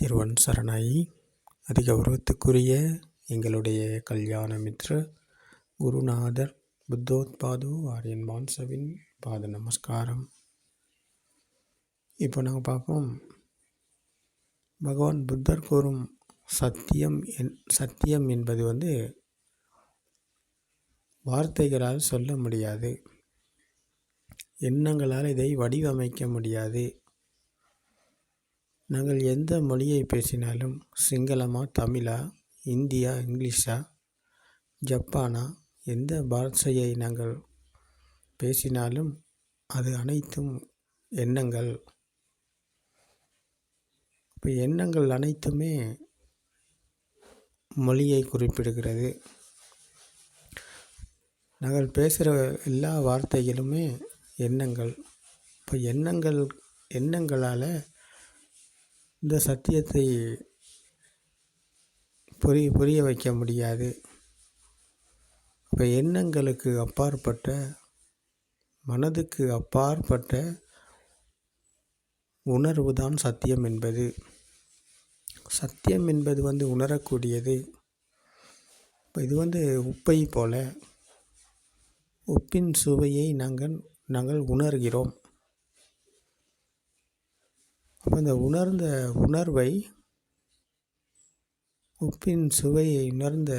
திருவன் சரணாயி. அதிகௌரவத்துக்குரிய எங்களுடைய கல்யாண மித்ர குருநாதர் புத்தோத்பாது ஆரியன் மான்சவின் பாத நமஸ்காரம். இப்போ நாங்கள் பார்ப்போம். பகவான் புத்தர் கூறும் சத்தியம் என் சத்தியம் என்பது வந்து வார்த்தைகளால் சொல்ல முடியாது. எண்ணங்களால் இதை வடிவமைக்க முடியாது. நாங்கள் எந்த மொழியை பேசினாலும் சிங்களமா தமிழா இந்தியா இங்கிலீஷா ஜப்பானா எந்த பாஷையை நாங்கள் பேசினாலும் அது அனைத்தும் எண்ணங்கள். இப்போ எண்ணங்கள் அனைத்துமே மொழியை குறிப்பிடுகிறது. நாங்கள் பேசுகிற எல்லா வார்த்தைகளுமே எண்ணங்கள். இப்போ எண்ணங்கள் எண்ணங்களால் இந்த சத்தியத்தை புரிய புரிய வைக்க முடியாது. இப்போ எண்ணங்களுக்கு அப்பாற்பட்ட மனதுக்கு அப்பாற்பட்ட உணர்வு தான் சத்தியம் என்பது. சத்தியம் என்பது வந்து உணரக்கூடியது. இப்போ இது வந்து உப்பை போல உப்பின் சுவையை நாங்கள் நாங்கள் உணர்கிறோம். அப்போ இந்த உணர்ந்த உணர்வை உப்பின் சுவையை உணர்ந்த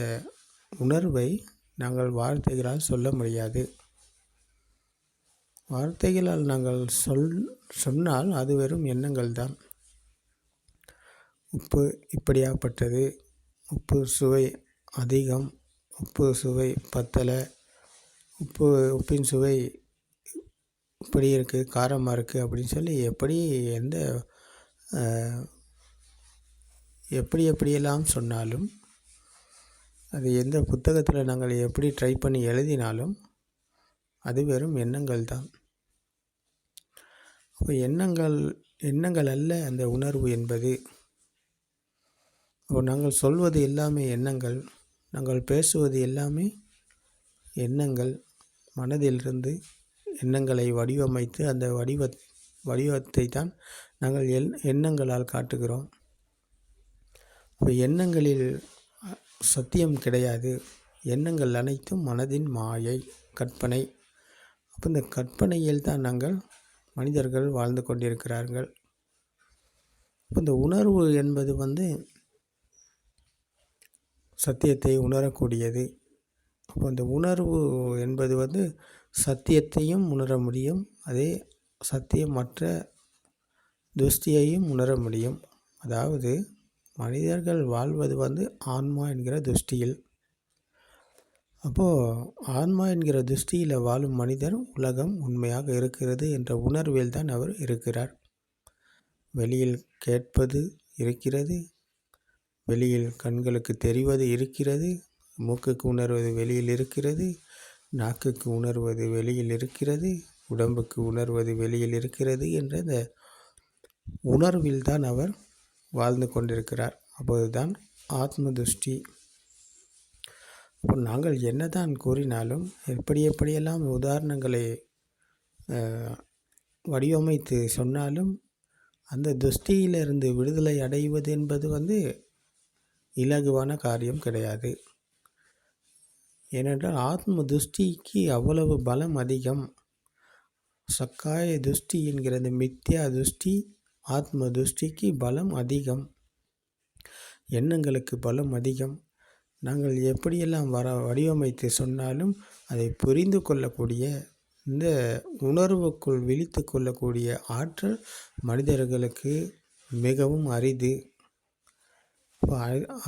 உணர்வை நாங்கள் வார்த்தைகளால் சொல்ல முடியாது. வார்த்தைகளால் நாங்கள் சொல் சொன்னால் அது வெறும் எண்ணங்கள் தான் உப்பு இப்படியாகப்பட்டது உப்பு சுவை அதிகம். உப்பு சுவை பத்தலை. உப்பு உப்பின் சுவை இப்படி இருக்குது காரமாக இருக்குது அப்படின்னு சொல்லி எப்படி எந்த எப்படி எப்படியெல்லாம் சொன்னாலும் அது எந்த புத்தகத்தில் நாங்கள் எப்படி ட்ரை பண்ணி எழுதினாலும் அது வெறும் எண்ணங்கள் தான். அப்போ எண்ணங்கள் எண்ணங்கள் அல்ல அந்த உணர்வு என்பது. அப்போ நாங்கள் சொல்வது எல்லாமே எண்ணங்கள் நாங்கள் பேசுவது எல்லாமே எண்ணங்கள். மனதிலிருந்து எண்ணங்களை வடிவமைத்து அந்த வடிவ வடிவத்தை தான் நாங்கள் எண் எண்ணங்களால் காட்டுகிறோம். அப்போ எண்ணங்களில் சத்தியம் கிடையாது. எண்ணங்கள் அனைத்தும் மனதின் மாயை கற்பனை. அப்போ இந்த கற்பனையில் தான் நாங்கள் மனிதர்கள் வாழ்ந்து கொண்டிருக்கிறார்கள். இப்போ இந்த உணர்வு என்பது வந்து சத்தியத்தை உணரக்கூடியது. அப்போ இந்த உணர்வு என்பது வந்து சத்தியத்தையும் உணர முடியும். அதே சத்தியமற்ற துஷ்டியையும் உணர முடியும். அதாவது மனிதர்கள் வாழ்வது வந்து ஆன்மா என்கிற துஷ்டியில். அப்போது ஆன்மா என்கிற துஷ்டியில் வாழும் மனிதர் உலகம் உண்மையாக இருக்கிறது என்ற உணர்வில் தான் அவர் இருக்கிறார். வெளியில் கேட்பது இருக்கிறது வெளியில் கண்களுக்கு தெரிவது இருக்கிறது மூக்குக்கு உணர்வது வெளியில் இருக்கிறது நாக்குக்கு உணர்வது வெளியில் இருக்கிறது உடம்புக்கு உணர்வது வெளியில் இருக்கிறது என்ற இந்த உணர்வில் தான் அவர் வாழ்ந்து கொண்டிருக்கிறார். அப்போதுதான் ஆத்ம துஷ்டி இப்போ நாங்கள் என்னதான் கூறினாலும் எப்படி எப்படியெல்லாம் உதாரணங்களை வடிவமைத்து சொன்னாலும் அந்த துஷ்டியிலிருந்து விடுதலை அடைவது என்பது வந்து இலகுவான காரியம் கிடையாது. ஏனென்றால் ஆத்ம துஷ்டிக்கு அவ்வளவு பலம் அதிகம். சக்காய துஷ்டி என்கிற மித்யா துஷ்டி ஆத்ம துஷ்டிக்கு பலம் அதிகம். எண்ணங்களுக்கு பலம் அதிகம். நாங்கள் எப்படியெல்லாம் வர வடிவமைத்து சொன்னாலும் அதை புரிந்து கொள்ளக்கூடிய இந்த உணர்வுக்குள் விழித்து கொள்ளக்கூடிய ஆற்றல் மனிதர்களுக்கு மிகவும் அரிது.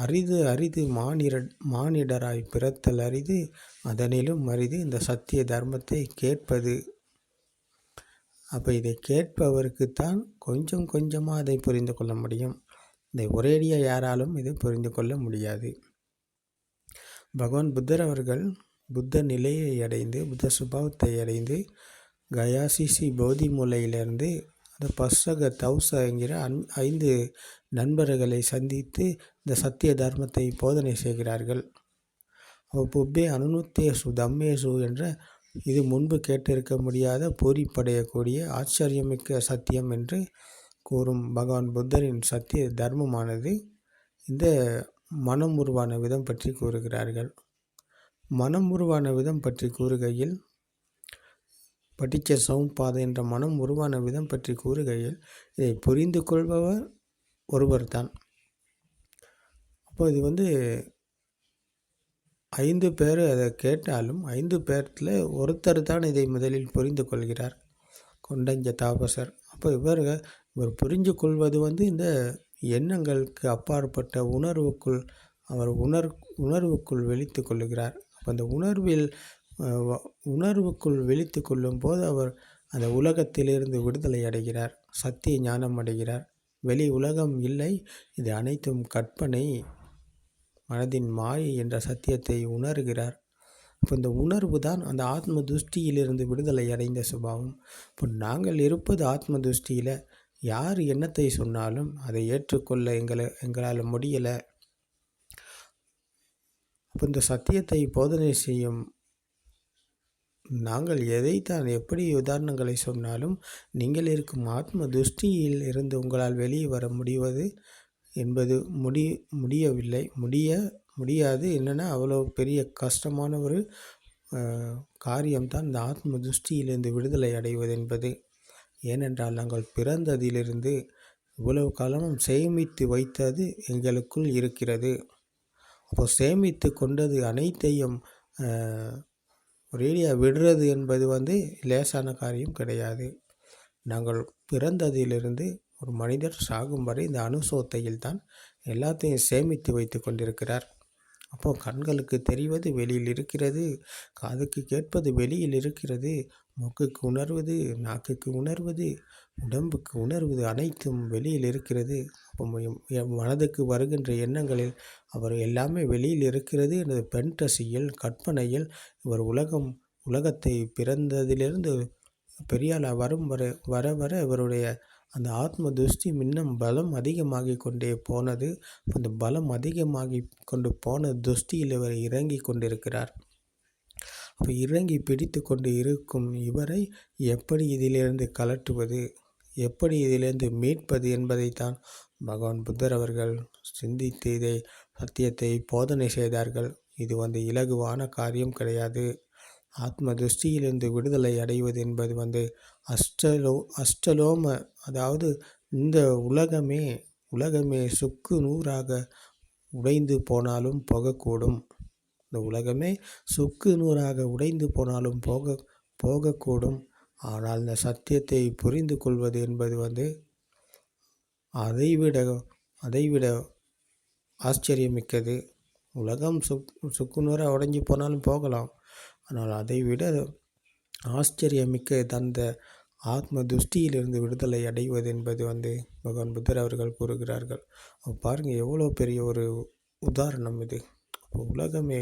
அரிது அரிது மானிட மானிடராய் பிறத்தல் அரிது அதனிலும் அரிது இந்த சத்திய தர்மத்தை கேட்பது. அப்போ இதை கேட்பவருக்குத்தான் கொஞ்சம் கொஞ்சமாக அதை புரிந்து கொள்ள முடியும். இதை ஒரேடியாக யாராலும் இதை புரிந்து கொள்ள முடியாது. பகவான் புத்தர் அவர்கள் புத்த நிலையை அடைந்து புத்த சுபாவத்தை அடைந்து கயாசிசி போதி மூலையிலிருந்து அந்த பசக தௌச என்கிற அன் ஐந்து நண்பர்களை சந்தித்து இந்த சத்திய தர்மத்தை போதனை செய்கிறார்கள். அவ்வப்பே அனுநூத்தேசு தம்மேசு என்ற இது முன்பு கேட்டிருக்க முடியாத பூரிப்படையக்கூடிய ஆச்சரியமிக்க சத்தியம் என்று கூறும் பகவான் புத்தரின் சத்திய தர்மமானது இந்த மனம் உருவான விதம் பற்றி கூறுகிறார்கள். மனம் உருவான விதம் பற்றி கூறுகையில் பட்டிச்ச சவும்பாதை என்ற மனம் உருவான விதம் பற்றி கூறுகையில் இதை புரிந்து கொள்பவர் ஒருவர் தான் அப்போ இது வந்து ஐந்து பேர் அதை கேட்டாலும் ஐந்து பேர்த்தில் ஒருத்தர் தான் இதை முதலில் புரிந்து கொள்கிறார். கொண்டஞ்ச தாபசர். அப்போ இவர் இவர் புரிஞ்சு கொள்வது வந்து இந்த எண்ணங்களுக்கு அப்பாற்பட்ட உணர்வுக்குள் அவர் உணர் உணர்வுக்குள் வெளித்து கொள்ளுகிறார் அப்போ அந்த உணர்வில் உணர்வுக்குள் வெளித்து கொள்ளும் போது அவர் அந்த உலகத்திலிருந்து விடுதலை அடைகிறார். சத்திய ஞானம் அடைகிறார். வெளி உலகம் இல்லை. இது அனைத்தும் கற்பனை மனதின் மாயை என்ற சத்தியத்தை உணர்கிறார். இப்போ இந்த உணர்வு தான் அந்த ஆத்ம துஷ்டியிலிருந்து விடுதலை அடைந்த சுபாவம். இப்போ நாங்கள் இருப்பது ஆத்ம துஷ்டியில் யார் எண்ணத்தை சொன்னாலும் அதை ஏற்றுக்கொள்ள எங்களை எங்களால் முடியலை. அப்போ இந்த சத்தியத்தை போதனை செய்யும் நாங்கள் எதைத்தான் எப்படி உதாரணங்களை சொன்னாலும் நீங்கள் இருக்கும் ஆத்ம துஷ்டியில் இருந்து உங்களால் வெளியே வர முடிவது என்பது முடி முடியவில்லை. முடிய முடியாது. என்னென்னா அவ்வளோ பெரிய கஷ்டமான ஒரு காரியம்தான் இந்த ஆத்ம துஷ்டியிலிருந்து விடுதலை அடைவது என்பது. ஏனென்றால் நாங்கள் பிறந்ததிலிருந்து இவ்வளவு காலமும் சேமித்து வைத்தது எங்களுக்குள் இருக்கிறது. அப்போ சேமித்து கொண்டது அனைத்தையும் ரேடியா விடுறது என்பது வந்து லேசான காரியம் கிடையாது. நாங்கள் பிறந்ததிலிருந்து ஒரு மனிதர் சாகும் வரை இந்த அணுசோத்தையில் தான் எல்லாத்தையும் சேமித்து வைத்து கொண்டிருக்கிறார். அப்போது கண்களுக்கு தெரிவது வெளியில் இருக்கிறது காதுக்கு கேட்பது வெளியில் இருக்கிறது மூக்குக்கு உணர்வது நாக்குக்கு உணர்வது உடம்புக்கு உணர்வது அனைத்தும் வெளியில் இருக்கிறது. அப்போ மனதுக்கு வருகின்ற எண்ணங்களில் அவர் எல்லாமே வெளியில் இருக்கிறது எனது பென்டசியில் கற்பனையில் இவர் உலகம் உலகத்தை பிறந்ததிலிருந்து பெரியால் வரும் வர வர வர இவருடைய அந்த ஆத்ம துஷ்டி இன்னும் பலம் அதிகமாகி கொண்டே போனது. அந்த பலம் அதிகமாகி கொண்டு போன துஷ்டியில் இவர் இறங்கி கொண்டிருக்கிறார். அப்போ இறங்கி பிடித்து கொண்டு இருக்கும் இவரை எப்படி இதிலிருந்து கலட்டுவது எப்படி இதிலிருந்து மீட்பது என்பதைத்தான் பகவான் புத்தர் அவர்கள் சிந்தித்து இதை சத்தியத்தை போதனை செய்தார்கள். இது வந்து இலகுவான காரியம் கிடையாது. ஆத்ம திருஷ்டியிலிருந்து விடுதலை அடைவது என்பது வந்து அஷ்டலோ அஷ்டலோம அதாவது இந்த உலகமே உலகமே சுக்கு நூறாக உடைந்து போனாலும் போகக்கூடும். இந்த உலகமே சுக்கு நூறாக உடைந்து போனாலும் போக போகக்கூடும். ஆனால் இந்த சத்தியத்தை புரிந்து கொள்வது என்பது வந்து அதைவிட அதைவிட ஆச்சரியமிக்கது. உலகம் சுக் சுக்குநூறாக உடைஞ்சி போனாலும் போகலாம். ஆனால் அதைவிட ஆச்சரியமிக்க தந்த ஆத்ம துஷ்டியிலிருந்து விடுதலை அடைவது என்பது வந்து பகவான் புத்தர் அவர்கள் கூறுகிறார்கள். பாருங்கள் எவ்வளோ பெரிய ஒரு உதாரணம் இது. உலகமே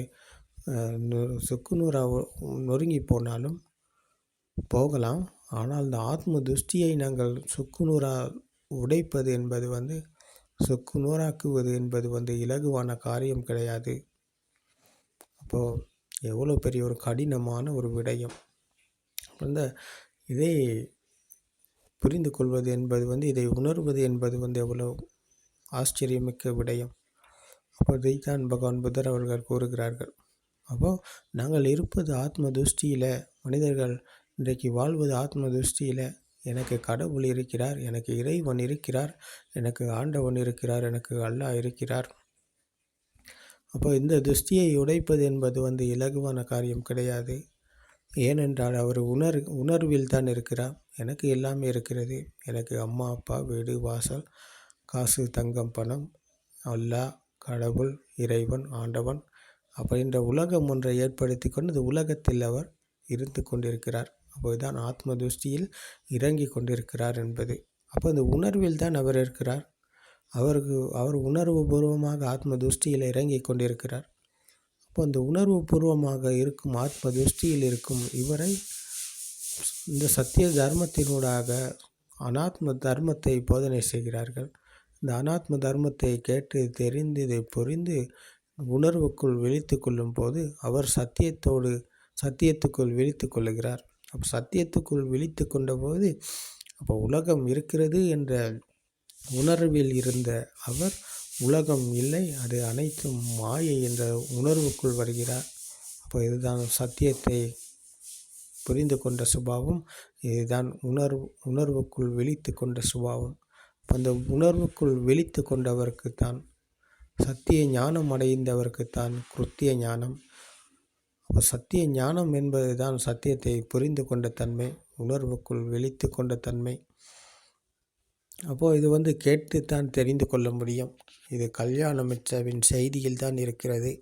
சுக்குநூறாக நொறுங்கி போனாலும் போகலாம். ஆனால் இந்த ஆத்ம துஷ்டியை நாங்கள் சுக்குநூறாக உடைப்பது என்பது வந்து சுக்குநூறாக்குவது என்பது வந்து இலகுவான காரியம் கிடையாது. அப்போது எவ்வளோ பெரிய ஒரு கடினமான ஒரு விடயம். அந்த இதை புரிந்து கொள்வது என்பது வந்து இதை உணர்வது என்பது வந்து எவ்வளோ ஆச்சரியமிக்க விடயம். அப்போ இதைத்தான் பகவான் புத்தர் அவர்கள் கூறுகிறார்கள் அப்போது நாங்கள் இருப்பது ஆத்ம துஷ்டியில் மனிதர்கள் இன்றைக்கு வாழ்வது ஆத்ம துஷ்டியில் எனக்கு கடவுள் இருக்கிறார் எனக்கு இறைவன் இருக்கிறார் எனக்கு ஆண்டவன் இருக்கிறார் எனக்கு அல்லாஹ் இருக்கிறார். அப்போ இந்த துஷ்டியை உடைப்பது என்பது வந்து இலகுவான காரியம் கிடையாது. ஏனென்றால் அவர் உணர் உணர்வில் தான் இருக்கிறார். எனக்கு எல்லாமே இருக்கிறது. எனக்கு அம்மா அப்பா வீடு வாசல் காசு தங்கம் பணம் அல்லா கடவுள் இறைவன் ஆண்டவன் அப்படின்ற உலகம் ஒன்றை ஏற்படுத்தி கொண்டு இந்த உலகத்தில் அவர் இருந்து கொண்டிருக்கிறார். அப்போதுதான் ஆத்ம துஷ்டியில் இறங்கி கொண்டிருக்கிறார் என்பது. அப்போ இந்த உணர்வில் தான் அவர் இருக்கிறார். அவருக்கு அவர் உணர்வு பூர்வமாக ஆத்ம துஷ்டியில் இறங்கி கொண்டிருக்கிறார். அப்போ அந்த உணர்வு பூர்வமாக இருக்கும் ஆத்ம திருஷ்டியில் இருக்கும் இவரை இந்த சத்திய தர்மத்தினூடாக அனாத்ம தர்மத்தை போதனை செய்கிறார்கள். இந்த அனாத்ம தர்மத்தை கேட்டு தெரிந்து இதை புரிந்து உணர்வுக்குள் விழித்து கொள்ளும் போது அவர் சத்தியத்தோடு சத்தியத்துக்குள் விழித்து கொள்ளுகிறார். அப்போ சத்தியத்துக்குள் விழித்து கொண்டபோது அப்போ உலகம் இருக்கிறது என்ற உணர்வில் இருந்த அவர் உலகம் இல்லை அது அனைத்தும் மாயை என்ற உணர்வுக்குள் வருகிறார். அப்போ இதுதான் சத்தியத்தை புரிந்து கொண்ட சுபாவம். இதுதான் உணர்வு உணர்வுக்குள் விழித்து கொண்ட சுபாவம். அந்த உணர்வுக்குள் விழித்து கொண்டவருக்குத்தான் சத்திய ஞானம் அடைந்தவருக்குத்தான் கிருத்திய ஞானம். அப்போ சத்திய ஞானம் என்பது தான் சத்தியத்தை புரிந்து கொண்ட தன்மை உணர்வுக்குள் விழித்து கொண்ட தன்மை. அப்போது இது வந்து கேட்டுத்தான் தெரிந்து கொள்ள முடியும். இது கல்யாண கல்யாணமிச்சவின் செய்தியில் தான் இருக்கிறது.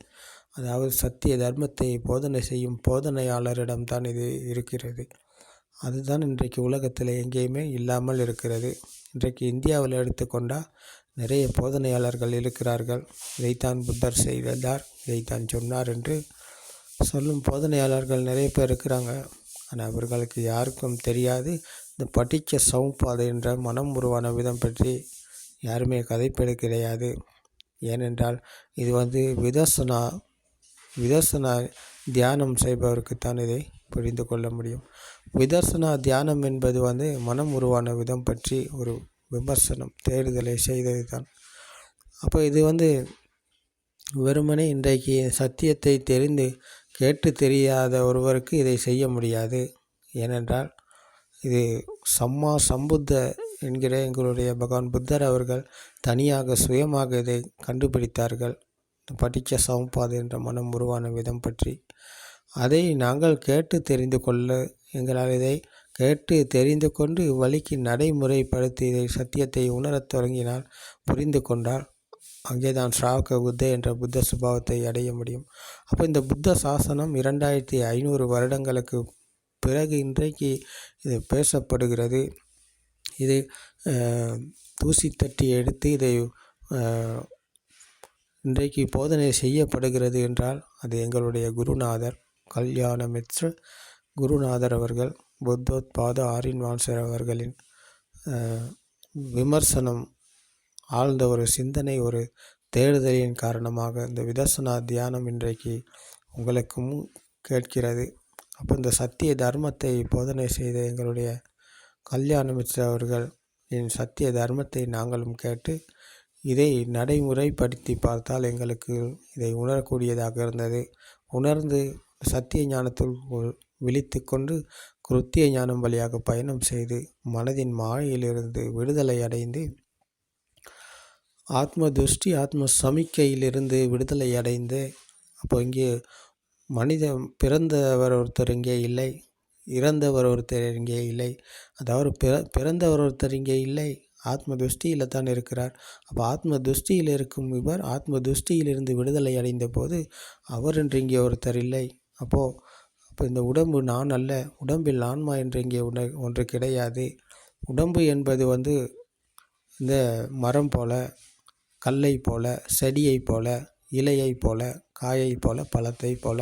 அதாவது சத்திய தர்மத்தை போதனை செய்யும் போதனையாளரிடம் தான் இது இருக்கிறது. அதுதான் இன்றைக்கு உலகத்தில் எங்கேயுமே இல்லாமல் இருக்கிறது. இன்றைக்கு இந்தியாவில் எடுத்துக்கொண்டால் நிறைய போதனையாளர்கள் இருக்கிறார்கள். இதைத்தான் புத்தர் செய்தார் இதைத்தான் சொன்னார் என்று சொல்லும் போதனையாளர்கள் நிறைய பேர் இருக்கிறாங்க. ஆனால் அவர்களுக்கு யாருக்கும் தெரியாது. இந்த படித்த சவுப்பாதை என்ற மனம் உருவான விதம் பற்றி யாருமே கதைப்பெடு கிடையாது. ஏனென்றால் இது வந்து விதர்சனா விதர்சனா தியானம் செய்பவருக்கு தான் இதை புரிந்து கொள்ள முடியும். விதர்சனா தியானம் என்பது வந்து மனம் உருவான விதம் பற்றி ஒரு விமர்சனம் தேடுதலை செய்தது தான் அப்போ இது வந்து வெறுமனே இன்றைக்கு சத்தியத்தை தெரிந்து கேட்டு தெரியாத ஒருவருக்கு இதை செய்ய முடியாது. ஏனென்றால் இது சம்மா சம்புத்த என்கிற எங்களுடைய பகவான் புத்தர் அவர்கள் தனியாக சுயமாக இதை கண்டுபிடித்தார்கள். படித்த சமப்பாது என்ற மனம் உருவான விதம் பற்றி. அதை நாங்கள் கேட்டு தெரிந்து கொள்ள எங்களால் இதை கேட்டு தெரிந்து கொண்டு வழிக்கு நடைமுறைப்படுத்தி இதை சத்தியத்தை உணரத் தொடங்கினால் புரிந்து கொண்டால் அங்கேதான் ஸ்ராவக புத்த என்ற புத்த சுபாவத்தை அடைய முடியும். அப்போ இந்த புத்த சாசனம் இரண்டாயிரத்தி ஐநூறு வருடங்களுக்கு பிறகு இன்றைக்கு இது பேசப்படுகிறது. இது தூசி தட்டி எடுத்து இதை இன்றைக்கு போதனை செய்யப்படுகிறது என்றால் அது எங்களுடைய குருநாதர் கல்யாணமித்ர குருநாதர் அவர்கள் புத்தோத்பாத ஆரின் வான்சர் அவர்களின் விமர்சனம் ஆழ்ந்த ஒரு சிந்தனை ஒரு தேடுதலின் காரணமாக இந்த விதர்சனா தியானம் இன்றைக்கு உங்களுக்கும் கேட்கிறது. அப்போ இந்த சத்திய தர்மத்தை போதனை செய்த எங்களுடைய கல்யாணமித்ர அவர்கள் என் சத்திய தர்மத்தை நாங்களும் கேட்டு இதை நடைமுறைப்படுத்தி பார்த்தால் எங்களுக்கு இதை உணரக்கூடியதாக இருந்தது. உணர்ந்து சத்திய ஞானத்தில் விழித்து கொண்டு குருத்திய ஞானம் வழியாக பயணம் செய்து மனதின் மாயிலிருந்து விடுதலை அடைந்து ஆத்ம துஷ்டி ஆத்ம சமிக்கையிலிருந்து விடுதலை அடைந்து அப்போ இங்கே மனித பிறந்தவர் ஒருத்தர் இங்கே இல்லை இறந்தவர் ஒருத்தர் இங்கே இல்லை. அதாவது பிற பிறந்தவர் ஒருத்தர் இங்கே இல்லை ஆத்ம துஷ்டியில் தான் இருக்கிறார். அப்போ ஆத்ம துஷ்டியில் இருக்கும் இவர் ஆத்ம துஷ்டியிலிருந்து விடுதலை அடைந்த போது அவர் என்று இங்கே ஒருத்தர் இல்லை. அப்போது அப்போ இந்த உடம்பு நான் அல்ல உடம்பில் ஆன்மா என்று இங்கே உண ஒன்று கிடையாது. உடம்பு என்பது வந்து இந்த மரம் போல கல்லை போல செடியை போல இலையை போல காயை போல பழத்தை போல.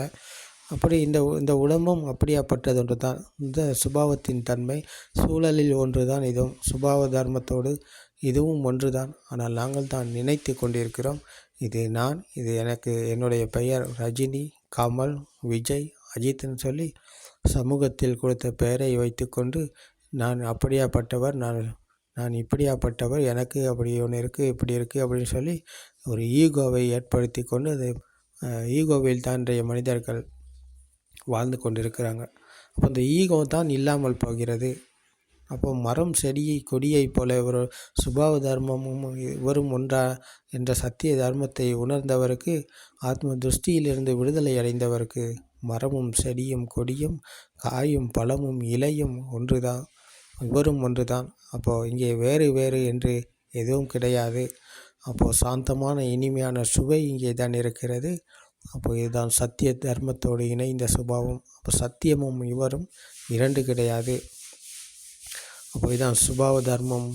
அப்படி இந்த இந்த உடம்பும் அப்படியாப்பட்டது ஒன்று தான் இந்த சுபாவத்தின் தன்மை சூழலில் ஒன்று தான் இதுவும். சுபாவ தர்மத்தோடு இதுவும் ஒன்று தான் ஆனால் நாங்கள் தான் நினைத்து கொண்டிருக்கிறோம். இது நான் இது எனக்கு என்னுடைய பெயர் ரஜினி கமல் விஜய் அஜித்னு சொல்லி சமூகத்தில் கொடுத்த பெயரை வைத்துக்கொண்டு நான் அப்படியாப்பட்டவர் நான் நான் இப்படியாப்பட்டவர் எனக்கு அப்படி ஒன்று இருக்குது இப்படி இருக்குது அப்படின்னு சொல்லி ஒரு ஈகோவை ஏற்படுத்தி கொண்டு அதை ஈகோவில் தான் இன்றைய மனிதர்கள் வாழ்ந்து கொண்டிருக்கிறாங்க. அப்போ இந்த ஈகோ தான் இல்லாமல் போகிறது. அப்போ மரம் செடியை கொடியைப் போல ஒரு சுபாவ தர்மமும் வரும் ஒன்றா என்ற சத்திய தர்மத்தை உணர்ந்தவருக்கு ஆத்ம திருஷ்டியிலிருந்து விடுதலை அடைந்தவருக்கு மரமும் செடியும் கொடியும் காயும் பழமும் இலையும் ஒன்றுதான் இவரும் ஒன்றுதான். அப்போது இங்கே வேறு வேறு என்று எதுவும் கிடையாது. அப்போது சாந்தமான இனிமையான சுவை இங்கே தான் இருக்கிறது. அப்போ இதுதான் சத்திய தர்மத்தோடு இணைந்த சுபாவம். அப்போ சத்தியமும் இவரும் இரண்டு கிடையாது. அப்போ இதுதான் சுபாவ தர்மம்.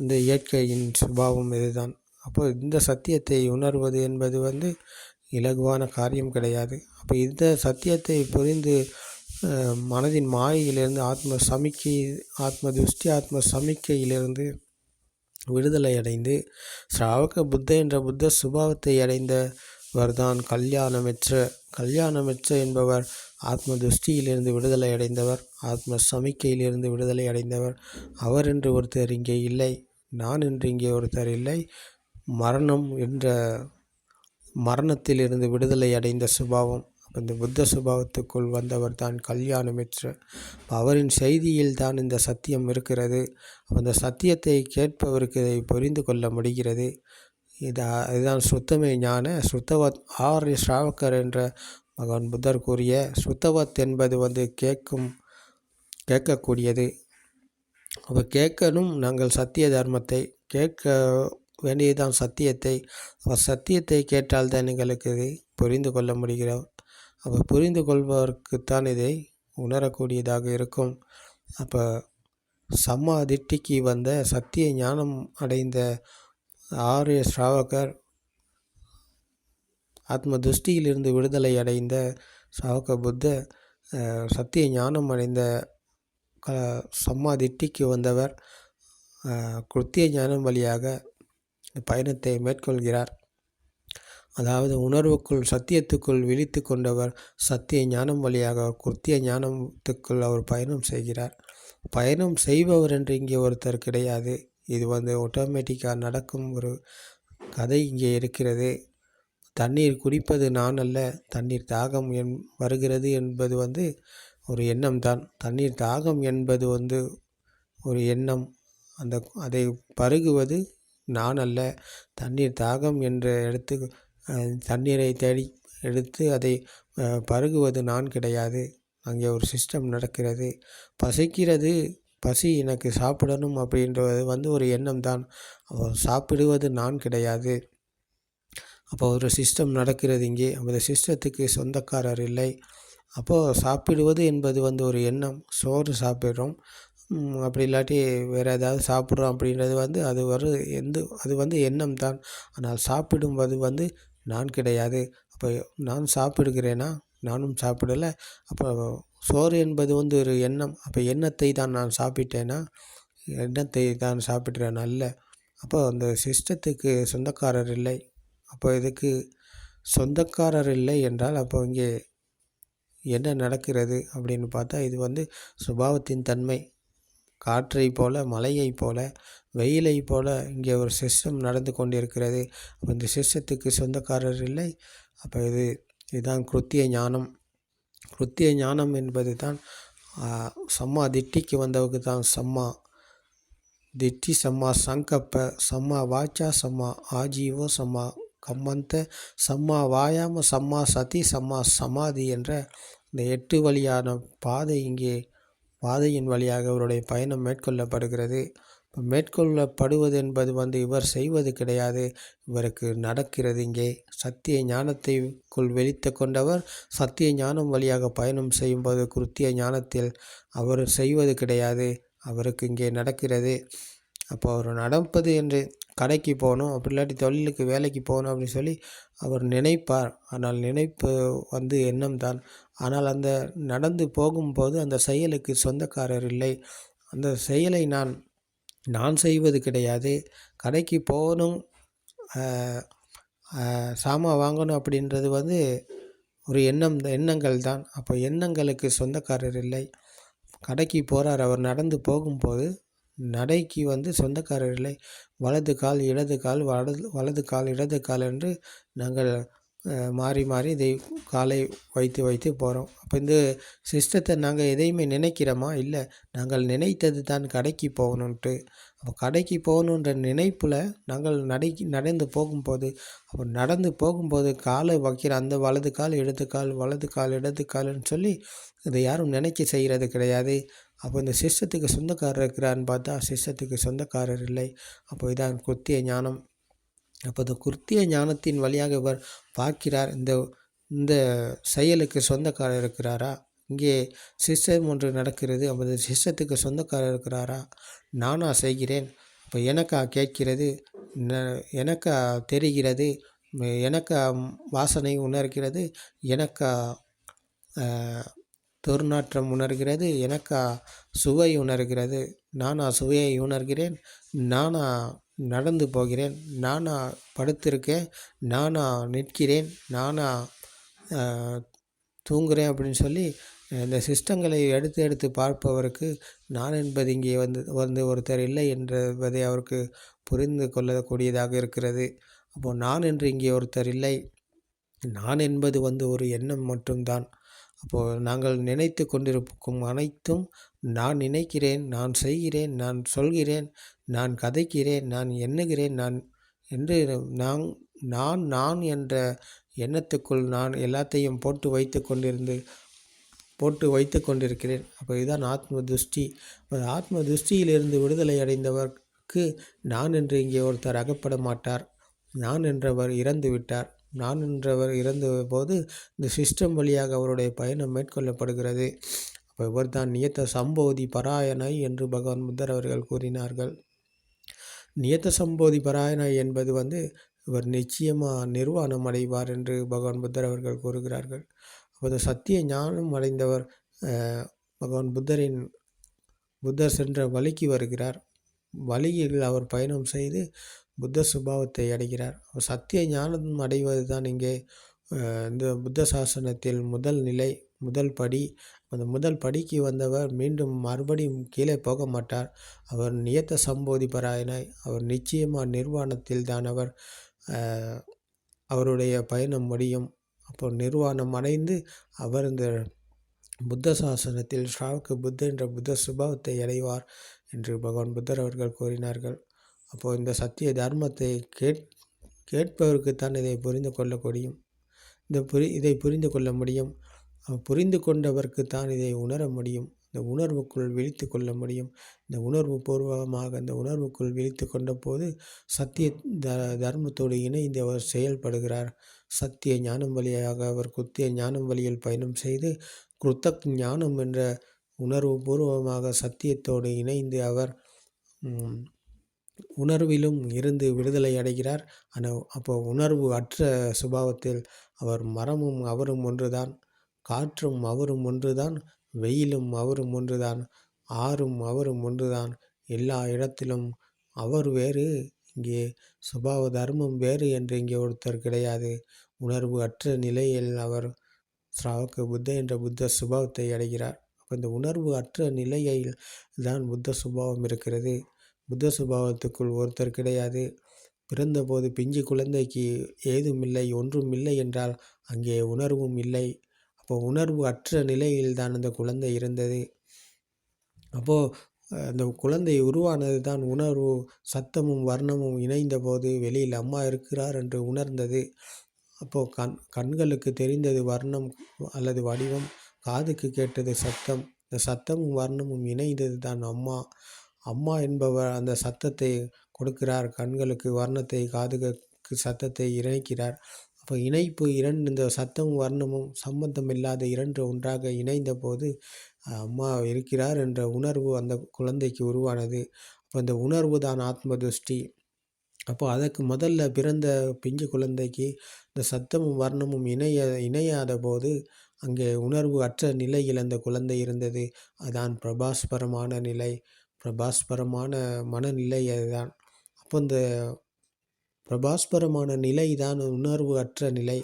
இந்த இயற்கையின் சுபாவம் இதுதான். அப்போ இந்த சத்தியத்தை உணர்வது என்பது வந்து இலகுவான காரியம் கிடையாது. அப்போ இந்த சத்தியத்தை புரிந்து மனதின் மாயையிலிருந்து ஆத்ம சமிக்கை ஆத்ம துஷ்டி ஆத்ம சமிக்கையிலிருந்து விடுதலை அடைந்து ஸ்ராவக புத்த என்ற புத்த சுபாவத்தை அடைந்தவர்தான் கல்யாணமெற்ற. கல்யாணமெற்ற என்பவர் ஆத்ம துஷ்டியிலிருந்து விடுதலை அடைந்தவர் ஆத்ம சமிக்கையிலிருந்து விடுதலை அடைந்தவர். அவர் என்று ஒருத்தர் இங்கே இல்லை நான் என்று இங்கே ஒருத்தர் இல்லை. மரணம் என்ற மரணத்திலிருந்து விடுதலை அடைந்த சுபாவம் இந்த புத்த சுபாவத்துக்குள் வந்தவர் தான் கல்யாணமிற்ற அவரின் செய்தியில் தான் இந்த சத்தியம் இருக்கிறது. அந்த சத்தியத்தை கேட்பவருக்கு இதை புரிந்து கொள்ள முடிகிறது. இது இதுதான் சுத்தமே ஞான. சுத்தவத் ஆர்ய ஸ்ராவக்கர் என்ற மகன் புத்தர் கூறிய சுத்தவத் என்பது வந்து கேட்கும் கேட்கக்கூடியது. அப்போ கேட்கணும் நாங்கள் சத்திய தர்மத்தை. கேட்க வேண்டியதுதான் சத்தியத்தை. அப்போ சத்தியத்தை கேட்டால் தான் எங்களுக்கு இது புரிந்து கொள்ள முடிகிறோம். அப்போ புரிந்து கொள்பவருக்குத்தான் இதை உணரக்கூடியதாக இருக்கும். அப்போ சம்மா திட்டிக்கு வந்த சத்திய ஞானம் அடைந்த ஆரிய ஸ்ராவகர் ஆத்ம துஷ்டியிலிருந்து விடுதலை அடைந்த சாவக புத்த சத்திய ஞானம் அடைந்த க சம்மா திட்டிக்கு வந்தவர் குத்திய ஞானம் வழியாக பயணத்தை மேற்கொள்கிறார். அதாவது உணர்வுக்குள் சத்தியத்துக்குள் விழித்து கொண்டவர் சத்திய ஞானம் வழியாக குர்த்திய ஞானத்துக்குள் அவர் பயணம் செய்கிறார். பயணம் செய்பவர் என்று இங்கே ஒருத்தர் கிடையாது. இது வந்து ஆட்டோமேட்டிக்காக நடக்கும் ஒரு கதை இங்கே இருக்கிறது. தண்ணீர் குடிப்பது நான் அல்ல தண்ணீர் தாகம் என் வருகிறது என்பது வந்து ஒரு எண்ணம் தான். தண்ணீர் தாகம் என்பது வந்து ஒரு எண்ணம். அந்த அதை பருகுவது நான் அல்ல தண்ணீர் தாகம் என்ற இடத்துக்கு தண்ணீரை தேடி எடுத்து அதை பருகுவது நான் கிடையாது. அங்கே ஒரு சிஸ்டம் நடக்கிறது. பசிக்கிறது. பசி எனக்கு சாப்பிடணும் அப்படின்றது வந்து ஒரு எண்ணம் தான். சாப்பிடுவது நான் கிடையாது. அப்போ ஒரு சிஸ்டம் நடக்கிறது இங்கே. அந்த சிஸ்டத்துக்கு சொந்தக்காரர் இல்லை. அப்போது சாப்பிடுவது என்பது வந்து ஒரு எண்ணம். சோறு சாப்பிட்றோம். அப்படி இல்லாட்டி வேறு ஏதாவது சாப்பிட்றோம் அப்படின்றது வந்து அது ஒரு எந்த அது வந்து எண்ணம் தான். ஆனால் சாப்பிடும்போது வந்து நான் கிடையாது. அப்போ நான் சாப்பிடுகிறேனா? நானும் சாப்பிடலை. அப்போ சோறு என்பது வந்து ஒரு எண்ணம். அப்போ எண்ணத்தை தான் நான் சாப்பிட்டேனா? எண்ணத்தை தான் சாப்பிட்றேன் அல்ல. அப்போ அந்த சிஸ்டத்துக்கு சொந்தக்காரர் இல்லை. அப்போ இதுக்கு சொந்தக்காரர் இல்லை என்றால் அப்போ இங்கே என்ன நடக்கிறது அப்படின்னு பார்த்தா இது வந்து சுபாவத்தின் தன்மை. காற்றை போல மலையைப் போல வெயிலை போல இங்கே ஒரு சிஸ்டம் நடந்து கொண்டிருக்கிறது. அப்போ இந்த சிஸ்டத்துக்கு சொந்தக்காரர் இல்லை. அப்போ இது இதுதான் கிருத்திய ஞானம். கிருத்திய ஞானம் என்பது தான் சம்மா திட்டிக்கு வந்தவங்க தான் சம்மா. திட்டி சம்மா சங்கப்ப சம்மா வாச்சா சம்மா ஆஜீவோ சம்மா கம்மந்த சம்மா வாயாம சம்மா சதி சம்மா சமாதி என்ற இந்த எட்டு வழியான பாதை இங்கே பாதையின் வழியாக அவருடைய பயணம் மேற்கொள்ளப்படுகிறது. மேற்கொள்ளப்படுவது என்பது வந்து இவர் செய்வது கிடையாது. இவருக்கு நடக்கிறது இங்கே. சத்திய ஞானத்தைக்குள் வெளித்து கொண்டவர் சத்திய ஞானம் வழியாக பயணம் செய்யும்போது குருத்திய ஞானத்தில் அவர் செய்வது கிடையாது. அவருக்கு இங்கே நடக்கிறது. அப்போ அவர் நடப்பது என்று கடைக்கு போகணும் அப்படி இல்லாட்டி தொழிலுக்கு வேலைக்கு போகணும் அப்படின்னு சொல்லி அவர் நினைப்பார். ஆனால் நினைப்பு வந்து எண்ணம் தான். ஆனால் அந்த நடந்து போகும்போது அந்த செயலுக்கு சொந்தக்காரர் இல்லை. அந்த செயலை நான் நான் செய்வது கிடையாது. கடைக்கு போகணும் சாமான் வாங்கணும் அப்படின்றது வந்து ஒரு எண்ணம் எண்ணங்கள் தான். அப்போ எண்ணங்களுக்கு சொந்தக்காரர் இல்லை. கடைக்கு போகிறார் அவர் நடந்து போகும்போது நடைக்கு வந்து சொந்தக்காரர் இல்லை. வலது கால் இடது கால் வலது வலது கால் இடது கால் என்று நாங்கள் மாறி மாறி இதை காலை வைத்து வைத்து போகிறோம் அப்போ இந்த சிஸ்டத்தை நாங்கள் எதையுமே நினைக்கிறோமா? இல்லை நாங்கள் நினைத்தது தான் கடைக்கு போகணுன்ட்டு அப்போ கடைக்கு போகணுன்ற நினைப்பில் நாங்கள் நடைக்கு நடந்து போகும்போது அப்போ நடந்து போகும்போது காலை வைக்கிற அந்த வலது கால் இடது கால் வலது கால் இடது கால்னு சொல்லி இதை யாரும் நினைக்க செய்கிறது கிடையாது. அப்போ இந்த சிஷ்டத்துக்கு சொந்தக்காரர் இருக்கிறான்னு பார்த்தா சிஸ்டத்துக்கு சொந்தக்காரர் இல்லை. அப்போ இதான் குர்த்திய ஞானம். அப்போ இந்த குர்த்திய ஞானத்தின் வழியாக இவர் பார்க்கிறார் இந்த இந்த செயலுக்கு சொந்தக்காரர் இருக்கிறாரா? இங்கே சிஸ்டம் ஒன்று நடக்கிறது. அப்போ சிஸ்டத்துக்கு சொந்தக்காரர் இருக்கிறாரா? நானா செய்கிறேன். இப்போ எனக்கா கேட்கிறது எனக்கா தெரிகிறது எனக்கா வாசனை உணர்கிறது எனக்கா துர்நாற்றம் உணர்கிறது எனக்கா சுவை உணர்கிறது. நானா சுவையை உணர்கிறேன் நானா நடந்து போகிறேன் நானா படுத்திருக்கேன் நானா நிற்கிறேன் நானா தூங்குகிறேன் அப்படின்னு சொல்லி இந்த சிஸ்டங்களை எடுத்து எடுத்து பார்ப்பவருக்கு நான் என்பது இங்கே வந்து வந்து ஒருத்தர் இல்லை என்பதை அவருக்கு புரிந்து கொள்ளக்கூடியதாக இருக்கிறது. அப்போது நான் என்று இங்கே ஒருத்தர் இல்லை. நான் என்பது வந்து ஒரு எண்ணம் மட்டும்தான். அப்போது நாங்கள் நினைத்து கொண்டிருக்கும் அனைத்தும் நான் நினைக்கிறேன் நான் செய்கிறேன் நான் சொல்கிறேன் நான் கதைக்கிறேன் நான் எண்ணுகிறேன் நான் என்று நான் நான் நான் என்ற எண்ணத்துக்குள் நான் எல்லாத்தையும் போட்டு வைத்து கொண்டிருந்து போட்டு வைத்து கொண்டிருக்கிறேன். அப்போ இதுதான் ஆத்ம துஷ்டி ஆத்ம துஷ்டியிலிருந்து விடுதலை அடைந்தவருக்கு நான் என்று இங்கே ஒருத்தர் அகப்பட மாட்டார். நான் என்றவர் இறந்து விட்டார். நான் என்றவர் இறந்த போது இந்த சிஸ்டம் வழியாக அவருடைய பயணம் மேற்கொள்ளப்படுகிறது. அப்போ இவர் தான் நியத்த சம்போதி பராயணை என்று பகவான் புத்தர் அவர்கள் கூறினார்கள். நியத்த சம்போதி பராயணை என்பது வந்து இவர் நிச்சயமாக நிர்வாணம் அடைவார் என்று பகவான் புத்தர் அவர்கள் கூறுகிறார்கள். அப்போது சத்திய ஞானம் அடைந்தவர் பகவான் புத்தரின் புத்தர் சென்ற வழிக்கு வருகிறார். வழியில் அவர் பயணம் செய்து புத்த சுபாவத்தை அடைகிறார். சத்திய ஞானம் அடைவது தான் இங்கே இந்த புத்த சாசனத்தில் முதல் நிலை முதல் படி. அந்த முதல் படிக்கு வந்தவர் மீண்டும் மறுபடியும் கீழே போக மாட்டார். அவர் நியத்த சம்போதிபராயனாய் அவர் நிச்சயமாக நிர்வாணத்தில் தான் அவர் அவருடைய பயணம் முடியும். அப்போ நிர்வாணம் அடைந்து அவர் இந்த புத்த சாசனத்தில் ஷாவுக்கு புத்த என்ற புத்த சுபாவத்தை அடைவார் என்று பகவான் புத்தர் அவர்கள் கூறினார்கள். அப்போது இந்த சத்திய தர்மத்தை கேட் கேட்பவருக்குத்தான் இதை புரிந்து கொள்ள முடியும் இந்த புரி இதை புரிந்து கொள்ள முடியும். புரிந்து கொண்டவருக்கு தான் இதை உணர முடியும். இந்த உணர்வுக்குள் விழித்து கொள்ள முடியும். இந்த உணர்வு பூர்வமாக இந்த உணர்வுக்குள் விழித்து கொண்ட போது சத்திய த தர்மத்தோடு இணைந்து அவர் செயல்படுகிறார். சத்திய ஞானம் வழியாக அவர் குத்திய ஞானம் வழியில் பயணம் செய்து குருத்தக் ஞானம் என்ற உணர்வு பூர்வமாக சத்தியத்தோடு இணைந்து அவர் உணர்விலும் இருந்து விடுதலை அடைகிறார். ஆனால் அப்போ உணர்வு அற்ற சுபாவத்தில் அவர் மரமும் அவரும் ஒன்றுதான் காற்றும் அவரும் ஒன்றுதான் வெயிலும் அவரும் ஒன்றுதான் ஆறும் அவரும் ஒன்றுதான் எல்லா இடத்திலும் அவர் வேறு இங்கே சுபாவ தர்மம் வேறு என்று இங்கே ஒருத்தர் கிடையாது. உணர்வு அற்ற நிலையில் அவர் ஸ்ராவக்கு புத்த என்ற புத்த சுபாவத்தை அடைகிறார். அப்போ இந்த உணர்வு அற்ற நிலையில் தான் புத்த சுபாவம் இருக்கிறது. புத்த சுபாவத்துக்குள் ஒருத்தர் கிடையாது. பிறந்தபோது பிஞ்சு குழந்தைக்கு ஏதும் இல்லை ஒன்றும் இல்லை என்றால் அங்கே உணர்வும் இல்லை. அப்போ உணர்வு அற்ற நிலையில் தான் அந்த குழந்தை இருந்தது. அப்போது அந்த குழந்தை உருவானது தான் உணர்வு. சத்தமும் வர்ணமும் இணைந்த போது வெளியில் அம்மா இருக்கிறார் என்று உணர்ந்தது. அப்போது கண் கண்களுக்கு தெரிந்தது வர்ணம் அல்லது வடிவம் காதுக்கு கேட்டது சத்தம். இந்த சத்தமும் வர்ணமும் இணைந்தது தான் அம்மா. அம்மா என்பவர் அந்த சத்தத்தை கொடுக்கிறார். கண்களுக்கு வர்ணத்தை காதுகளுக்கு சத்தத்தை இணைக்கிறார். அப்போ இணைப்பு இரண்டு இந்த சத்தமும் வர்ணமும் சம்பந்தம் இல்லாத இரண்டு ஒன்றாக இணைந்த போது அம்மா இருக்கிறார் என்ற உணர்வு அந்த குழந்தைக்கு உருவானது. அப்போ அந்த உணர்வு தான் ஆத்ம துஷ்டி அப்போ அதற்கு முதல்ல பிறந்த பிஞ்சு குழந்தைக்கு இந்த சத்தமும் வர்ணமும் இணைய இணையாத போது அங்கே உணர்வு அற்ற நிலையில் அந்த குழந்தை இருந்தது. அதான் பிரபாஸ்பரமான நிலை. பிரபாஸ்பரமான மனநிலை அதுதான். அப்போ இந்த பிரபாஸ்பரமான நிலை தான் உணர்வு அற்ற நிலை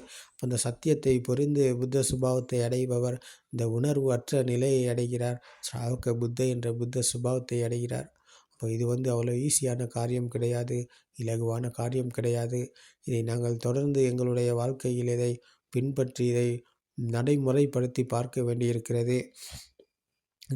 அந்த சத்தியத்தை புரிந்து புத்த சுபாவத்தை அடைபவர் இந்த உணர்வு அற்ற நிலையை அடைகிறார். ஸ்ராவக புத்த என்ற புத்த சுபாவத்தை அடைகிறார். அப்போ இது வந்து அவ்வளோ ஈஸியான காரியம் கிடையாது. இலகுவான காரியம் கிடையாது. இதை நாங்கள் தொடர்ந்து எங்களுடைய வாழ்க்கையில் இதை பின்பற்றி இதை நடைமுறைப்படுத்தி பார்க்க வேண்டியிருக்கிறது.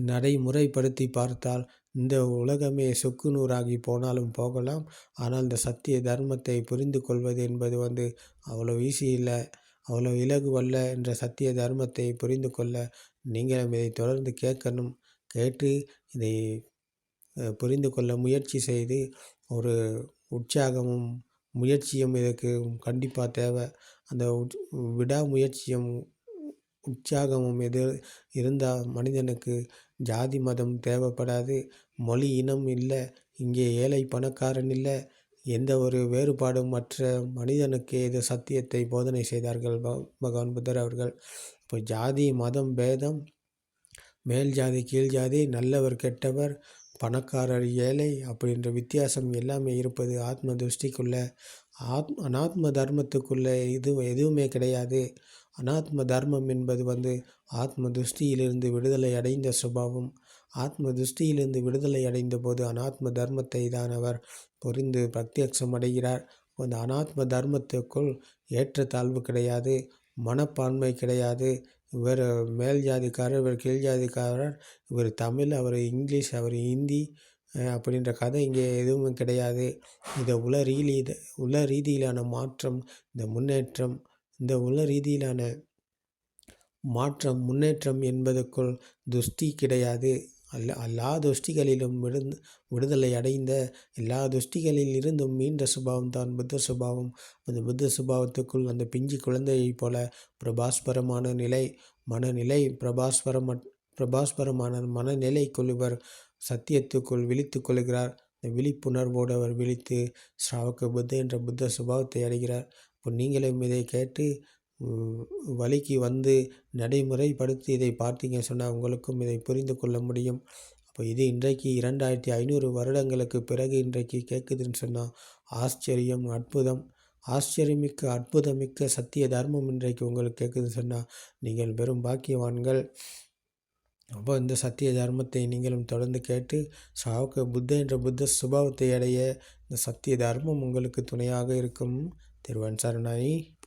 நடைமுறைப்படுத்தி பார்த்தால் இந்த உலகமே சொக்கு நூறாகி போனாலும் போகலாம். ஆனால் இந்த சத்திய தர்மத்தை புரிந்து கொள்வது என்பது வந்து அவ்வளோ ஈஸி இல்லை. அவ்வளோ இலகுவல்ல என்ற சத்திய தர்மத்தை புரிந்து கொள்ள நீங்களும் இதை தொடர்ந்து கேட்கணும். கேட்டு இதை புரிந்து கொள்ள முயற்சி செய்து ஒரு உற்சாகமும் முயற்சியும் இதுக்கு கண்டிப்பாக தேவை. அந்த விடாமுயற்சியும் உற்சாகமும் எது இருந்தால் மனிதனுக்கு ஜாதி மதம் தேவைப்படாது. மொழி இனம் இல்லை. இங்கே ஏழை பணக்காரன் இல்லை. எந்த ஒரு வேறுபாடும் மற்ற மனிதனுக்கு இது சத்தியத்தை போதனை செய்தார்கள். பகவான் புத்தர் அவர்கள். இப்போ ஜாதி மதம் பேதம். மேல் ஜாதி கீழ் ஜாதி நல்லவர் கெட்டவர் பணக்காரர் ஏழை அப்படின்ற வித்தியாசம் எல்லாமே இருப்பது ஆத்ம திருஷ்டிக்குள்ளே. ஆத் அனாத்ம தர்மத்துக்குள்ளே இது எதுவுமே கிடையாது. அனாத்ம தர்மம் என்பது வந்து ஆத்ம துஷ்டியிலிருந்து விடுதலை அடைந்த சுபாவம். ஆத்ம துஷ்டியிலிருந்து விடுதலை அடைந்த போது அனாத்ம தர்மத்தை தான் அவர் புரிந்து பிரத்யக்ஷம் அடைகிறார். அந்த அனாத்ம தர்மத்துக்குள் ஏற்றத்தாழ்வு கிடையாது மனப்பான்மை கிடையாது. இவர் மேல் ஜாதிக்காரர் இவர் கீழ் ஜாதிக்காரர் இவர் தமிழ் அவர் இங்கிலீஷ் அவர் ஹிந்தி அப்படின்ற கதை இங்கே எதுவும் கிடையாது. இதை உல ரீதி உல ரீதியிலான மாற்றம் இந்த முன்னேற்றம் இந்த உல ரீதியிலான மாற்றம் முன்னேற்றம் என்பதற்குள் துஷ்டி கிடையாது. அல்ல எல்லா துஷ்டிகளிலும் விடுந்து விடுதலை அடைந்த எல்லா துஷ்டிகளில் இருந்தும் மீண்ட சுபாவம் தான் புத்த சுபாவம். அந்த புத்த சுபாவத்துக்குள் அந்த பிஞ்சு குழந்தையைப் போல பிரபாஸ்பரமான நிலை மனநிலை பிரபாஸ்பரம் பிரபாஸ்பரமான மனநிலைக்குள் இவர் சத்தியத்துக்குள் விழித்து கொள்கிறார். இந்த விழிப்புணர்வோடு அவர் விழித்து ஸ்ராவக புத்த என்ற புத்த சுபாவத்தை அடைகிறார். இப்போ நீங்களும் இதை கேட்டு வழிக்கு வந்து நடைமுறைப்படுத்தி இதை பார்த்தீங்க சொன்னால் உங்களுக்கும் இதை புரிந்து கொள்ள முடியும். அப்போ இது இன்றைக்கு இரண்டாயிரத்தி ஐநூறு வருடங்களுக்கு பிறகு இன்றைக்கு கேட்குதுன்னு சொன்னால் ஆச்சரியம் அற்புதம். ஆச்சரியமிக்க அற்புதமிக்க சத்திய தர்மம் இன்றைக்கு உங்களுக்கு கேட்குதுன்னு சொன்னால் நீங்கள் பெரும் பாக்கியவான்கள். அப்போ இந்த சத்திய தர்மத்தை நீங்களும் தொடர்ந்து கேட்டு சாவுக்க புத்த என்ற புத்த சுபாவத்தை அடைய இந்த சத்திய தர்மம் உங்களுக்கு துணையாக இருக்கும். තෙරුවන් සරණයි.